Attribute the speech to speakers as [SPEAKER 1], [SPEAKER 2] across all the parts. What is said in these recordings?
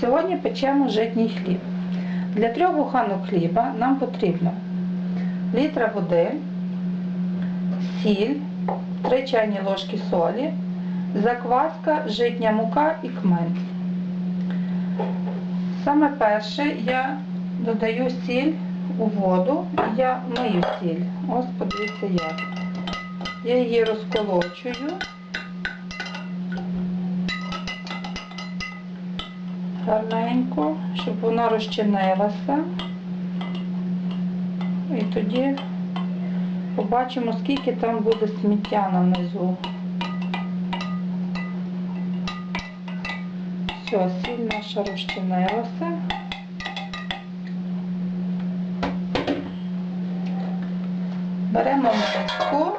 [SPEAKER 1] Сьогодні печемо житній хліб. Для трьох буханок хліба нам потрібно літра води, сіль, 3 чайні ложки солі, закваска, житня мука і кмин. Саме перше я додаю сіль у воду, і я мию сіль. Ось подивіться як. Я її розколочую. Гарненько, щоб вона розчинилася. І тоді побачимо, скільки там буде сміття на низу. Все, сіль наша розчинилася. Беремо миску,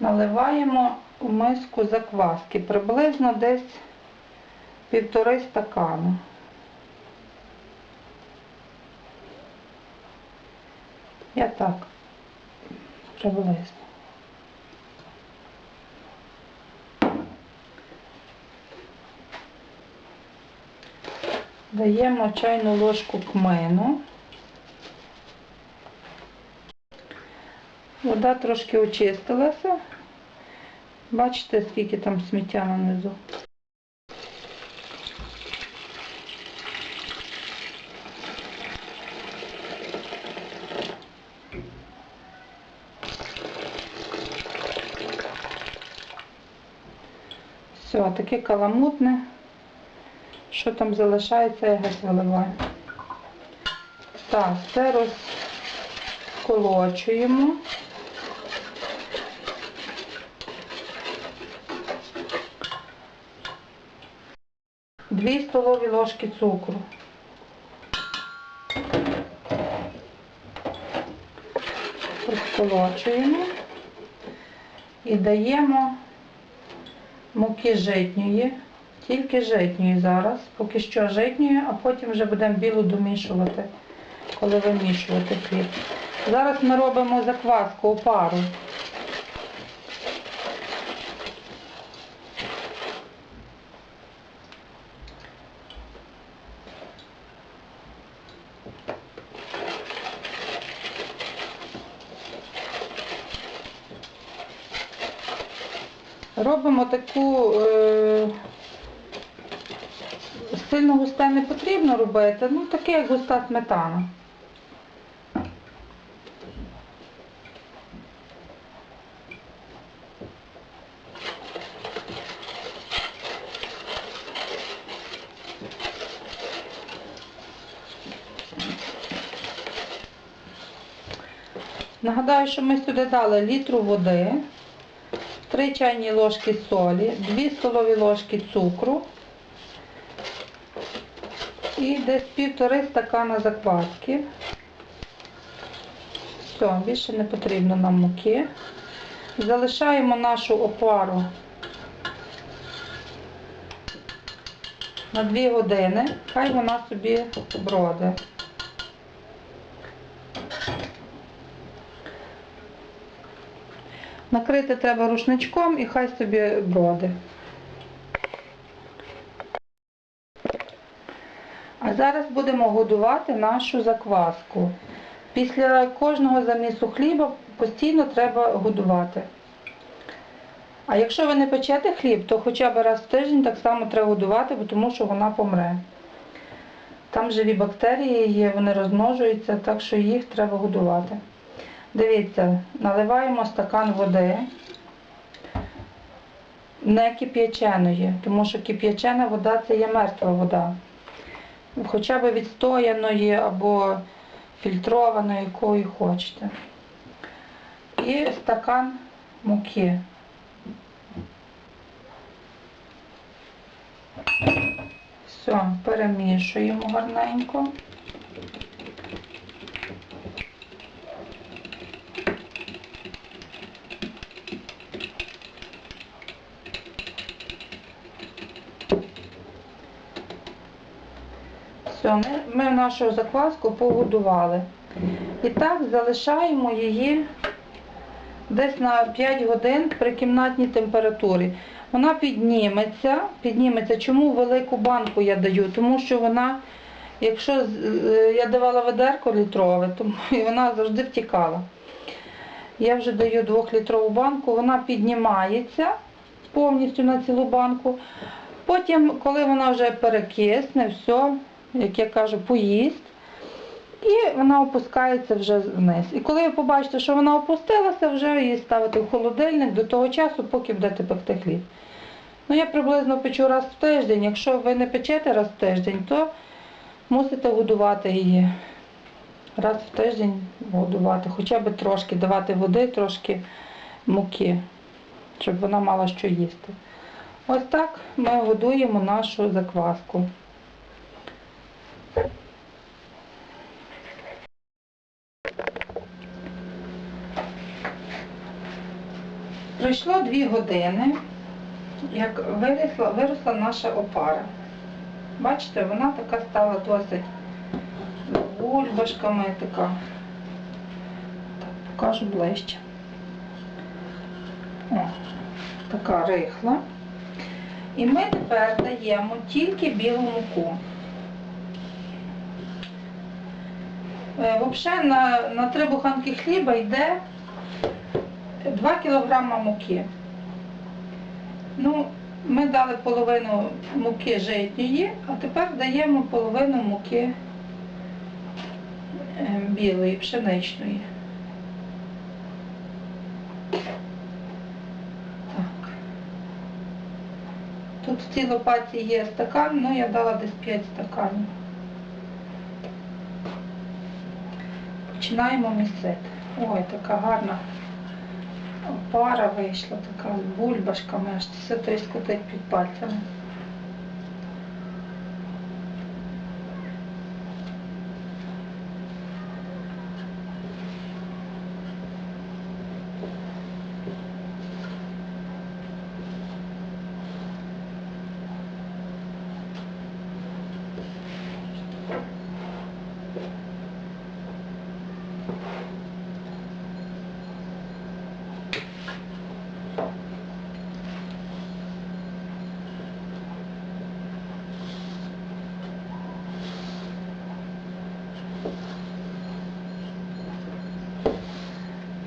[SPEAKER 1] наливаємо у миску закваски, приблизно десь півтори стакана. Я так приблизно. Даємо чайну ложку кмину. Вода трошки очистилася. Бачите, скільки там сміття нанизу. Все, таке каламутне. Що там залишається, я геть виливаю. Так, це розколочуємо. Дві столові ложки цукру. Розколочуємо і даємо муки житньої, тільки житньої зараз, поки що житньої, а потім вже будемо білу домішувати, коли вимішувати хліб. Зараз ми робимо закваску опару. Робимо таку е, сильно густе не потрібно робити, ну таке як густа сметана. Нагадаю, що ми сюди дали літру води. 3 чайні ложки солі, 2 столові ложки цукру і десь півтори стакана закваски. Все, більше не потрібно нам муки. Залишаємо нашу опару на 2 години, хай вона собі броде. Накрити треба рушничком і хай собі броди. А зараз будемо годувати нашу закваску. Після кожного замісу хліба постійно треба годувати. А якщо ви не печете хліб, то хоча б раз в тиждень так само треба годувати, бо тому що вона помре. Там живі бактерії є, вони розмножуються, так що їх треба годувати. Дивіться, наливаємо стакан води, не кип'яченої, тому що кип'ячена вода це є мертва вода. Хоча б відстояної або фільтрованої, якої хочете. І стакан муки. Все, перемішуємо гарненько. Все, ми, ми нашу закваску погодували. І так залишаємо її десь на 5 годин при кімнатній температурі. Вона підніметься, підніметься. Чому велику банку я даю? Тому що вона, якщо е, я давала ведерко літрове, тому і вона завжди втікала. Я вже даю двохлітрову банку, вона піднімається повністю на цілу банку. Потім, коли вона вже перекисне, все, як я кажу, поїсть, і вона опускається вже вниз. І коли ви побачите, що вона опустилася, вже її ставити в холодильник до того часу, поки будете пекти хліб. Ну, я приблизно печу раз в тиждень. Якщо ви не печете раз в тиждень, то мусите годувати її. Раз в тиждень годувати, хоча б трошки давати води, трошки муки, щоб вона мала що їсти. Ось так ми годуємо нашу закваску. Пройшло дві години, як виросла, виросла наша опара. Бачите, вона така стала досить з бульбашками така. Так, покажу ближче. О, така рихла. І ми тепер даємо тільки білу муку. Взагалі на, на три буханки хліба йде 2 кг муки. Ну, ми дали половину муки житньої, а тепер даємо половину муки е, білої, пшеничної. Так. Тут в цій лопаті є стакан, ну я дала десь 5 стаканів. Починаємо місити. Ой, така гарна пара вийшла, така з бульбашками, аж все то скотить під пальцями.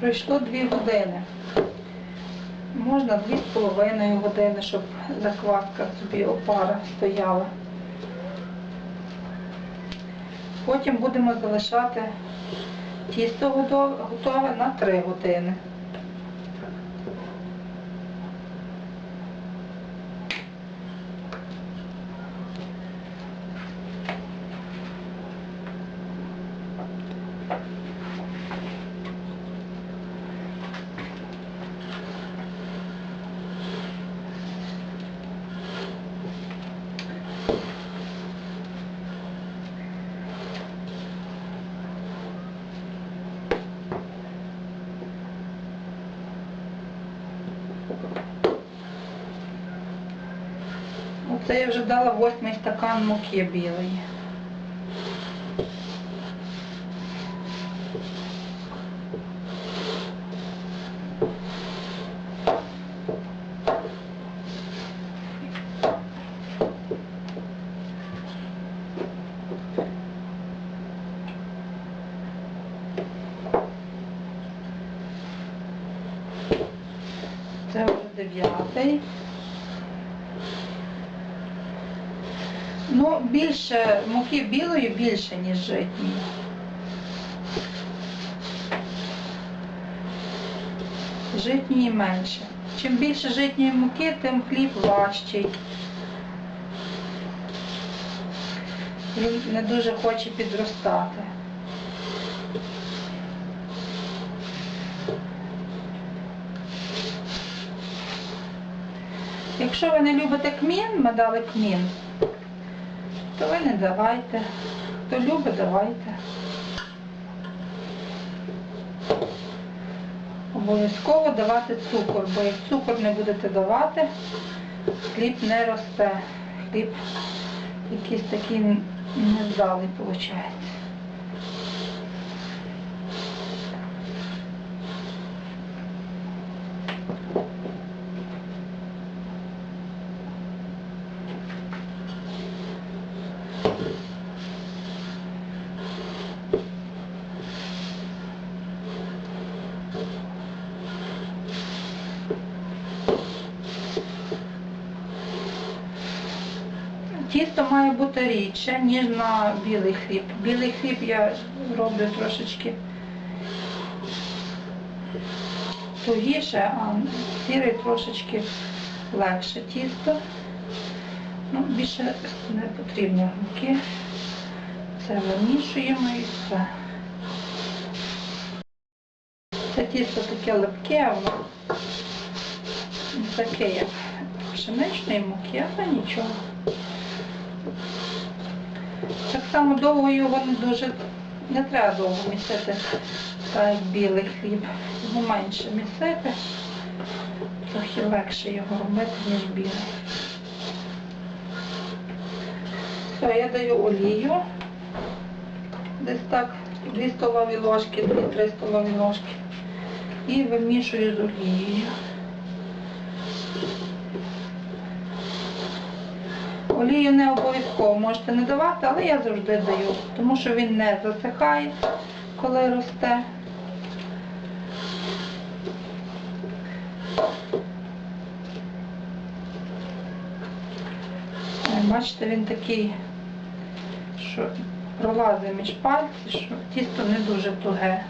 [SPEAKER 1] Пройшло дві години. Можна дві з половиною години, щоб закваска собі опара стояла. Потім будемо залишати тісто готове на 3 години. Оце я вже дала восьмий стакан муки білої. Це вже дев'ятий. Ну, більше муки білої більше, ніж житньої. Житньої менше. Чим більше житньої муки, тим хліб важчий. Він не дуже хоче підростати. Якщо ви не любите кмін, ми дали кмін, то ви не давайте. Хто любить, давайте. Обов'язково давати цукор, бо як цукор не будете давати, хліб не росте. Хліб якийсь такий невдалий виходить. Тісто рідше, ніж на білий хліб. Білий хліб я роблю трошечки тугіше, а сірий трошечки легше тісто. Ну, більше не потрібно муки. Це вимішуємо і все. Це тісто таке липке, воно таке, як пшеничної муки, але нічого. Так само довго його не дуже не треба довго місити, так білий хліб. Його менше місити, трохи легше його робити, ніж білий. Все, я даю олію. Десь так 2 столові ложки, 2-3 столові ложки. І вимішую з олією. Олію не обов'язково можете не давати, але я завжди даю, тому що він не засихає, коли росте. Бачите, він такий, що пролазить між пальці, що тісто не дуже туге.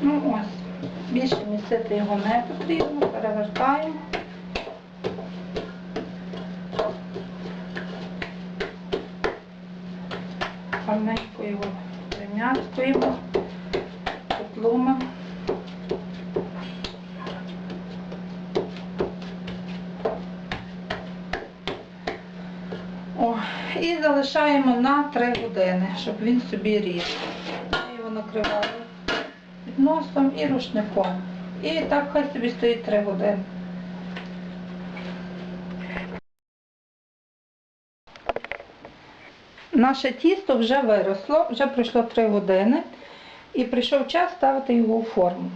[SPEAKER 1] Ну ось, більше місити його не потрібно, перевертаємо. Гарненько його прим'яткуємо, потлумимо. І залишаємо на 3 години, щоб він собі ріс. Я його накриваю носом і рушником. І так хай собі стоїть 3 години. Наше тісто вже виросло, вже пройшло 3 години і прийшов час ставити його у форму.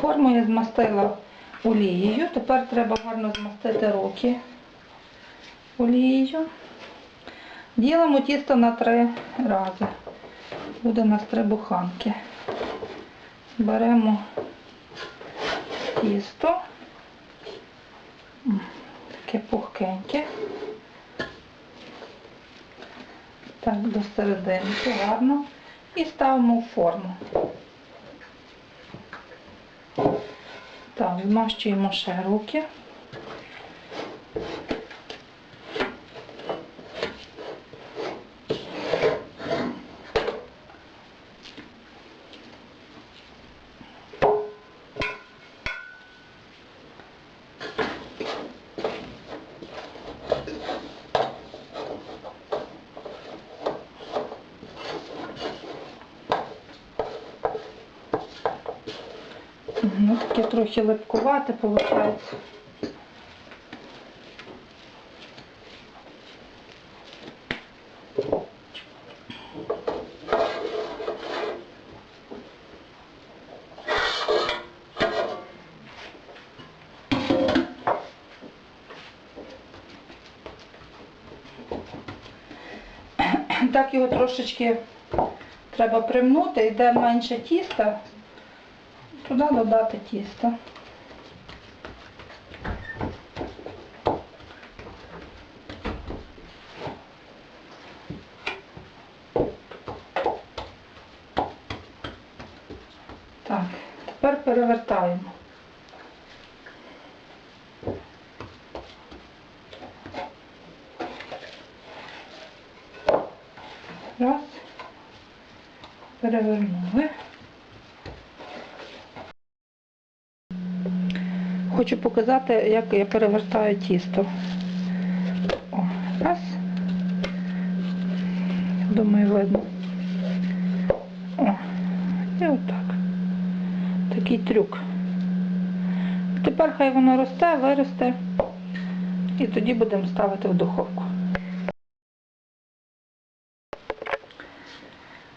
[SPEAKER 1] Форму я змастила олією, тепер треба гарно змастити руки олією. Ділимо тісто на 3 рази. Буде у нас 3 буханки. Беремо тісто, таке пухкеньке. Так, до серединки гарно. І ставимо в форму. Так, змащуємо ще руки. Ну, таке трохи липкувате виходить. Так його трошечки треба примнути, йде менше тіста, туди додати тісто. Так, тепер перевертаємо. Раз. Перевернули. Хочу показати, як я перевертаю тісто. О, раз. Думаю, видно. О, і отак. Такий трюк. Тепер хай воно росте, виросте. І тоді будемо ставити в духовку.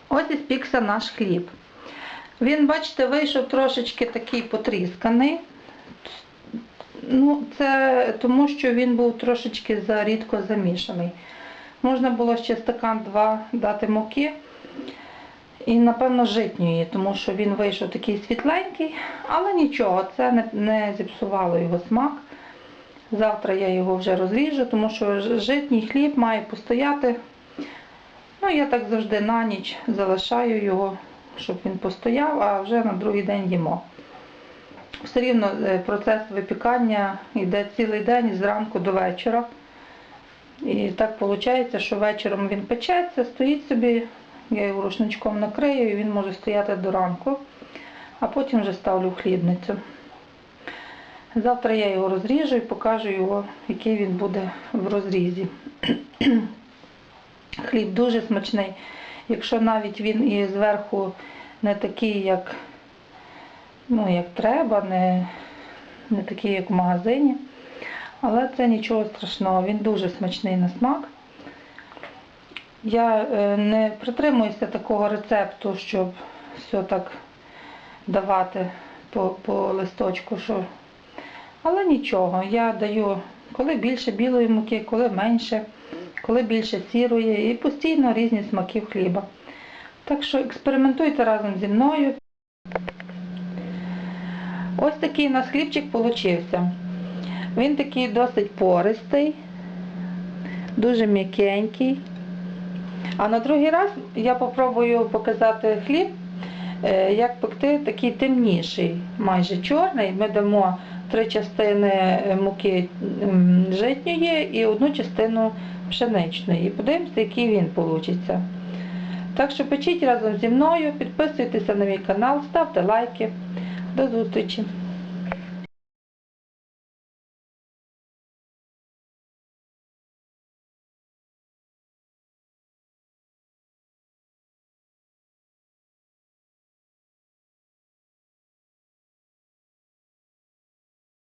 [SPEAKER 1] Ось і спікся наш хліб. Він, бачите, вийшов трошечки такий потрісканий. Ну, це тому, що він був трошечки зарідко замішаний. Можна було ще стакан два дати муки і, напевно, житньої, тому що він вийшов такий світленький, але нічого, це не, не зіпсувало його смак. Завтра я його вже розріжу, тому що житній хліб має постояти. Ну, я так завжди на ніч залишаю його, щоб він постояв, а вже на другий день їмо. Все рівно е, процес випікання йде цілий день зранку до вечора. І так виходить, що вечором він печеться, стоїть собі, я його рушничком накрию, і він може стояти до ранку, а потім вже ставлю в хлібницю. Завтра я його розріжу і покажу його, який він буде в розрізі. Хліб дуже смачний. Якщо навіть він і зверху не такий, як, ну, як треба, не, не такий, як в магазині. Але це нічого страшного, він дуже смачний на смак. Я е, не притримуюся такого рецепту, щоб все так давати по, по листочку. Що... Але нічого, я даю коли більше білої муки, коли менше, коли більше сірої і постійно різні смаки хліба. Так що експериментуйте разом зі мною. Ось такий у нас хлібчик получився. Він такий досить пористий, дуже м'якенький. А на другий раз я попробую показати хліб, е, як пекти такий темніший, майже чорний. Ми дамо три частини е, муки житньої і одну частину пшеничної. Подивимося, який він вийде. Так що печіть разом зі мною, підписуйтеся на мій канал, ставте лайки. До зустрічі!